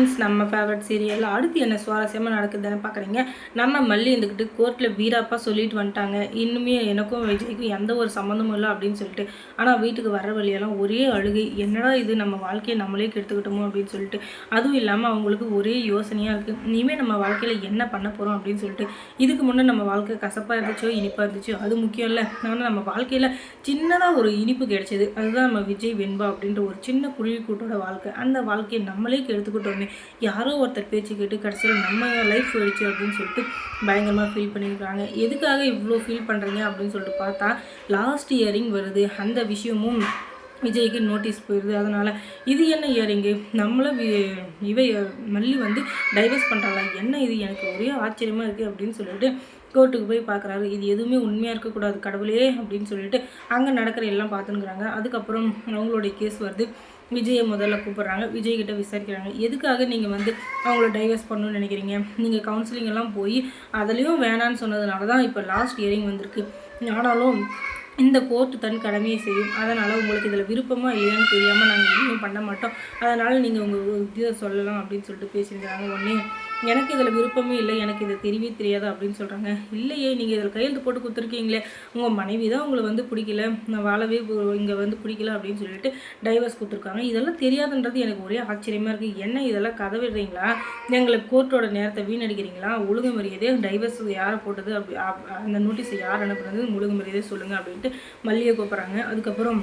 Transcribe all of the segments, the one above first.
Friends நம்ம favourite serial அடுத்து என்ன சுவாரஸ்யமாக நடக்குதுன்னு பார்க்குறீங்க நம்ம மல்லி இருந்துக்கிட்டு கோர்ட்டில் வீராப்பா சொல்லிட்டு வந்துட்டாங்க. இன்னுமே எனக்கும் விஜய்க்கும் எந்த ஒரு சம்மந்தமும் இல்லை அப்படின்னு சொல்லிட்டு. ஆனால் வீட்டுக்கு வர வழியெல்லாம் ஒரே அழுகை. என்னடா இது? நம்ம வாழ்க்கையை நம்மளே கெடுத்துக்கிட்டோமோ அப்படின்னு சொல்லிட்டு. அதுவும் இல்லாமல் அவங்களுக்கு ஒரே யோசனையாக இருக்குது இனிமேல் நம்ம வாழ்க்கையில் என்ன பண்ண போகிறோம் அப்படின்னு சொல்லிட்டு. இதுக்கு முன்னே நம்ம வாழ்க்கை கசப்பாக இருந்துச்சோ இனிப்பாக இருந்துச்சோ அது முக்கியம் இல்லை. ஆனால் நம்ம வாழ்க்கையில் சின்னதாக ஒரு இனிப்பு கிடைச்சது. அதுதான் நம்ம விஜய் வெண்பா அப்படின்ற ஒரு சின்ன குருவி கூட்டோட வாழ்க்கை. அந்த வாழ்க்கையை நம்மளே கெடுத்துக்கிட்டோமே. யாரோ ஒருத்தர் பேச்சு கேட்டு கடைசியில் நம்ம லைஃப் போயிடுச்சு அப்படின்னு சொல்லிட்டு பயங்கரமாக ஃபீல் பண்ணியிருக்காங்க எதுக்காக இவ்வளோ ஃபீல் பண்ணுறீங்க அப்படின்னு சொல்லிட்டு பார்த்தா லாஸ்ட் இயரிங் வருது. அந்த விஷயமும் விஜய்க்கு நோட்டீஸ் போயிடுது அதனால் இது என்ன இயரிங்கு நம்மளும் இவை மல்லி வந்து டைவர்ஸ் பண்ணுறாளா என்ன இது? எனக்கு ஒரே ஆச்சரியமாக இருக்குது அப்படின்னு சொல்லிட்டு கோர்ட்டுக்கு போய் பார்க்குறாரு இது எதுவுமே உண்மையாக இருக்கக்கூடாது கடவுளே அப்படின்னு சொல்லிட்டு அங்கே நடக்கிற எல்லாம் பார்த்துங்கிறாங்க அதுக்கப்புறம் அவங்களுடைய கேஸ் வருது. விஜயை முதல்ல கூப்பிட்றாங்க. விஜய்கிட்ட விசாரிக்கிறாங்க. எதுக்காக நீங்கள் வந்து அவங்கள டைவர்ஸ் பண்ணணும்னு நினைக்கிறீங்க? நீங்கள் கவுன்சிலிங் எல்லாம் போய் அதுலேயும் வேணான்னு சொன்னதுனால தான் இப்போ லாஸ்ட் இயரிங் வந்திருக்கு. ஆனாலும் இந்த கோர்ட்டு தன் கடமையை செய்யும். அதனால் உங்களுக்கு இதில் விருப்பமாக இல்லையான்னு தெரியாமல் நாங்கள் எதுவும் பண்ண மாட்டோம். அதனால் நீங்கள் உங்கள் இதை சொல்லலாம் அப்படின்னு சொல்லிட்டு பேசியிருக்கிறாங்க. உடனே எனக்கு இதில் விருப்பமே இல்லை எனக்கு இது தெரியவே தெரியாது அப்படின்னு சொல்கிறாங்க இல்லையே நீங்கள் இதில் கையெழுத்து போட்டு கொடுத்துருக்கீங்களே உங்கள் மனைவி தான் உங்களை வந்து பிடிக்கல நான் வாழவே இங்கே வந்து பிடிக்கல அப்படின்னு சொல்லிட்டு டைவர்ஸ் கொடுத்துருக்காங்க. இதெல்லாம் தெரியாதுன்றது எனக்கு ஒரே ஆச்சரியமாக இருக்குது என்ன இதெல்லாம் கதை விடுறீங்களா? எங்களை கோர்ட்டோட நேரத்தை வீணடிக்கிறீங்களா? ஒழுங்கு மரியாதையே டைவர்ஸ் யாரை போட்டது? அப்படி அந்த நோட்டீஸை யார் அனுப்புனது? ஒழுங்கு மரியாதையை சொல்லுங்கள் அப்படின்ட்டு மல்லியை கூப்பிட்றாங்க. அதுக்கப்புறம்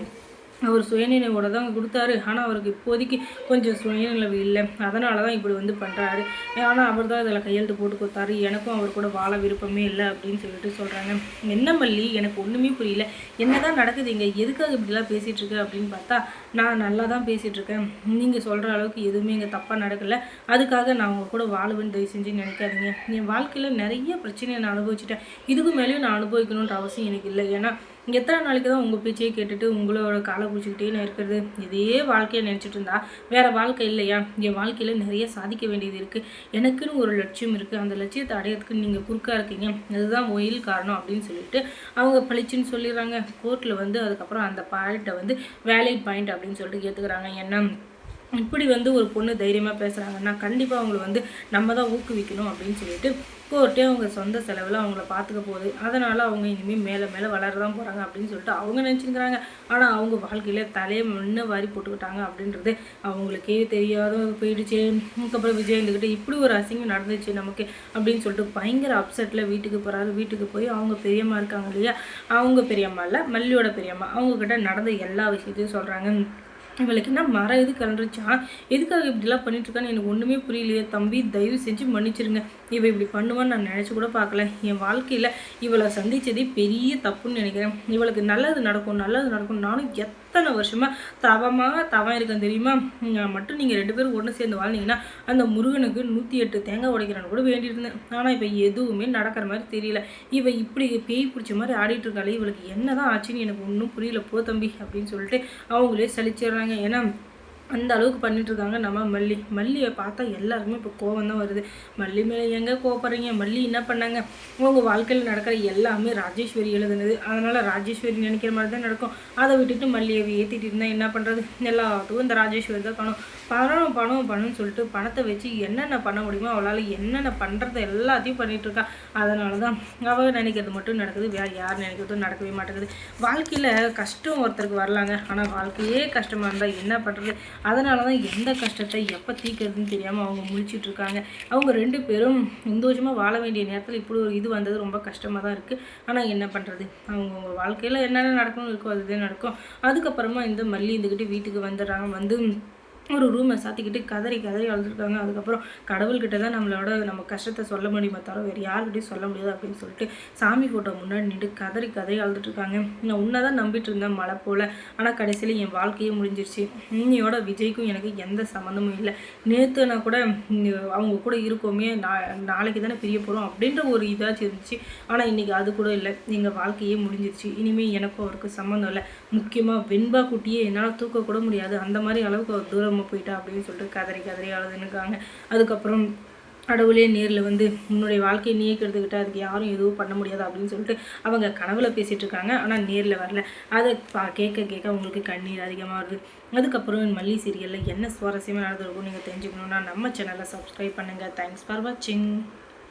அவர் சுயநினைவோடு தான் கொடுத்தாரு. ஆனால் அவருக்கு இப்போதைக்கு கொஞ்சம் சுயநினைவு இல்லை. அதனால தான் இப்படி வந்து பண்ணுறாரு ஆனால் அவர் தான் இதில் கையெழுத்து போட்டு கொடுத்தாரு. எனக்கும் அவர் கூட வாழ விருப்பமே இல்லை அப்படின்னு சொல்லிட்டு சொல்கிறாங்க என்ன மல்லி? எனக்கு ஒன்றுமே புரியல. என்ன தான் நடக்குது இங்கே? எதுக்காக இப்படிலாம் பேசிகிட்ருக்கு அப்படின்னு பார்த்தா நான் நல்லா தான் பேசிகிட்ருக்கேன் நீங்கள் சொல்கிற அளவுக்கு எதுவுமே இங்கே தப்பாக நடக்கலை. அதுக்காக நான் உங்கள் கூட வாழுவேன்னு தயவு செஞ்சு நினைக்காதீங்க. என் வாழ்க்கையில் நிறைய பிரச்சனையை நான் அனுபவிச்சிட்டேன். இதுக்கு மேலேயும் நான் அனுபவிக்கணுன்ற அவசியம் எனக்கு இல்லை. ஏன்னா எத்தனை நாளைக்கு தான் உங்கள் பேச்சையே கேட்டுட்டு உங்களோட காலை பிடிச்சிக்கிட்டே நான் இருக்கிறது? இதே வாழ்க்கையை நினச்சிட்டு இருந்தா வேறு வாழ்க்கை இல்லையா? என் வாழ்க்கையில் நிறைய சாதிக்க வேண்டியது இருக்குது எனக்குன்னு ஒரு லட்சியம் இருக்குது அந்த லட்சியத்தை அடையிறதுக்கு நீங்கள் குறுக்காக இருக்கீங்க. அதுதான் ஒயில் காரணம் அப்படின்னு சொல்லிட்டு அவங்க பளிச்சுன்னு சொல்லிடுறாங்க. கோர்ட்டில் வந்து அதுக்கப்புறம் அந்த பாயிண்ட்டை வந்து வேலிட் பாயிண்ட் அப்படின்னு சொல்லிட்டு ஏற்றுக்கிறாங்க என்ன இப்படி வந்து ஒரு பொண்ணு தைரியமாக பேசுகிறாங்கன்னா கண்டிப்பாக அவங்கள வந்து நம்ம தான் ஊக்குவிக்கணும் அப்படின்னு சொல்லிட்டு கோர்ட்டே அவங்க சொந்த செலவில் அவங்கள பார்த்துக்க போகுது. அதனால் அவங்க இனிமேல் மேலே மேலே வளர தான் போகிறாங்க அப்படின்னு சொல்லிட்டு அவங்க நினச்சிக்கிறாங்க ஆனால் அவங்க வாழ்க்கையில் தலையை முன்ன வாரி போட்டுக்கிட்டாங்க அப்படின்றது அவங்களுக்கே தெரியாத போயிடுச்சு. அதுக்கப்புறம் விஜய் இருந்துக்கிட்டு இப்படி ஒரு அசிங்கம் நடந்துச்சு நமக்கு அப்படின்னு சொல்லிட்டு பயங்கர அப்செட்டில் வீட்டுக்கு போகிறாரு வீட்டுக்கு போய் அவங்க பெரியம்மா இருக்காங்க இல்லையா? அவங்க பெரியம்மா இல்லை மல்லியோட பெரியம்மா. அவங்கக்கிட்ட நடந்த எல்லா விஷயத்தையும் சொல்கிறாங்க இவளுக்கு என்ன மரம் எது கலந்துருச்சா? எதுக்காக இப்படிலாம் பண்ணிட்டுருக்கான்னு எனக்கு ஒன்றுமே புரியலையே. தம்பி தயவு செஞ்சு மன்னிச்சிருங்க. இவள் இப்படி பண்ணுவான்னு நான் நினச்சி கூட பார்க்கல. என் வாழ்க்கையில் இவளை சந்தித்ததே பெரிய தப்புன்னு நினைக்கிறேன். இவளுக்கு நல்லது நடக்கும் நல்லது நடக்கும் நானும் எத்தனை வருஷமாக தவமாக தவம் இருக்கேன் தெரியுமா? மட்டும் நீங்கள் ரெண்டு பேரும் ஒன்று சேர்ந்து வாழ்ந்தீங்கன்னா அந்த முருகனுக்கு நூற்றி எட்டு தேங்காய் உடைக்கிறான்னு கூட வேண்டியிருந்தேன். ஆனால் இப்போ எதுவுமே நடக்கிற மாதிரி தெரியல. இவள் இப்படி பேய் பிடிச்ச மாதிரி ஆடிட்டு இருக்காளே. இவளுக்கு என்னதான் ஆச்சுன்னு எனக்கு ஒன்றும் புரியல. போ தம்பி அப்படின்னு சொல்லிட்டு அவங்களே சலிச்சிடுறாங்க. ஏன்னா அந்த அளவுக்கு பண்ணிகிட்டு இருக்காங்க நம்ம மல்லி. மல்லியை பார்த்தா எல்லாருக்குமே இப்போ கோவம் தான் வருது. மல்லி மேலே எங்கே கோவப்படுறீங்க? மல்லி என்ன பண்ணாங்க? உங்கள் வாழ்க்கையில் நடக்கிற எல்லாமே ராஜேஸ்வரி எழுதுனது. அதனால் ராஜேஸ்வரி நினைக்கிற மாதிரி தான் நடக்கும். அதை விட்டுட்டு மல்லியை ஏற்றிட்டு இருந்தால் என்ன பண்ணுறது எல்லாத்துக்கும் இந்த ராஜேஸ்வரி தான் பணம். பணம் பணம் பணம்னு சொல்லிட்டு பணத்தை வச்சு என்னென்ன பண்ண முடியுமோ அவளால் என்னென்ன பண்ணுறது எல்லாத்தையும் பண்ணிகிட்டு இருக்கா. அதனால தான் அவள் நினைக்கிறது மட்டும் நடக்குது. வேறு யார் நினைக்கிறதும் நடக்கவே மாட்டேங்குது. வாழ்க்கையில் கஷ்டம் ஒருத்தருக்கு வரலாங்க. ஆனால் வாழ்க்கையே கஷ்டமாக இருந்தால் என்ன பண்ணுறது அதனால தான் எந்த கஷ்டத்தை எப்போ தீக்கிறதுன்னு தெரியாமல் அவங்க முழிச்சிட்டு இருக்காங்க. அவங்க ரெண்டு பேரும் சந்தோஷமாக வாழ வேண்டிய நேரத்தில் இப்படி ஒரு இது வந்தது ரொம்ப கஷ்டமாக தான் இருக்குது ஆனால் என்ன பண்ணுறது அவங்கவுங்க வாழ்க்கையில் என்னென்ன நடக்கணும் இருக்கோ அதுதான் நடக்கும். அதுக்கப்புறமா இந்த மல்லி இருந்துக்கிட்டு வீட்டுக்கு வந்துடுறாங்க. வந்து ஒரு ரூமை சாத்திக்கிட்டு கதறி கதறி அழுதுருக்காங்க. அதுக்கப்புறம் கடவுள்கிட்ட தான் நம்மளோட நம்ம கஷ்டத்தை சொல்ல முடியுமா தவிர வேறு யாருக்கிட்டையும் சொல்ல முடியாது அப்படின்னு சொல்லிட்டு சாமி ஃபோட்டோ முன்னாடி நின்று கதறி கதறி அழுதுட்டுருக்காங்க நான் உன்னை தான் நம்பிட்டு இருந்தேன் மழை போல். ஆனால் கடைசியில் என் வாழ்க்கையே முடிஞ்சிருச்சு. இன்னையோட விஜய்க்கும் எனக்கு எந்த சம்மந்தமும் இல்லை. நேற்று நான் கூட அவங்க கூட இருக்கோமே நா நாளைக்கு தானே பிரிய போகிறோம் அப்படின்ற ஒரு இதாச்சும் இருந்துச்சு. ஆனால் இன்றைக்கி அது கூட இல்லை. எங்கள் வாழ்க்கையே முடிஞ்சிருச்சு. இனிமேல் எனக்கும் அவருக்கு சம்மந்தம் இல்லை. முக்கியமாக வெண்பா குட்டியே என்னால் தூக்க கூட முடியாது. அந்த மாதிரி அளவுக்கு அவர் தூரமாக போயிட்டா அப்படின்னு சொல்லிட்டு கதறி கதறி அழுதுன்னுக்காங்க அதுக்கப்புறம் கடவுளே நேரில் வந்து உன்னுடைய வாழ்க்கையை நீயே கெடுத்துக்கிட்ட அதுக்கு யாரும் எதுவும் பண்ண முடியாது அப்படின்னு சொல்லிட்டு அவங்க கனவுல பேசிகிட்டு இருக்காங்க. ஆனால் நேரில் வரல. அதை பா கேட்க கேட்க அவங்களுக்கு கண்ணீர் அதிகமாக வருது. அதுக்கப்புறம் மல்லி சீரியலில் என்ன சுவாரஸ்யமாக நடந்திருக்கும் நீங்கள் தெரிஞ்சுக்கணுன்னா நம்ம சேனலை சப்ஸ்கிரைப் பண்ணுங்கள் தேங்க்ஸ் ஃபார் வாட்சிங்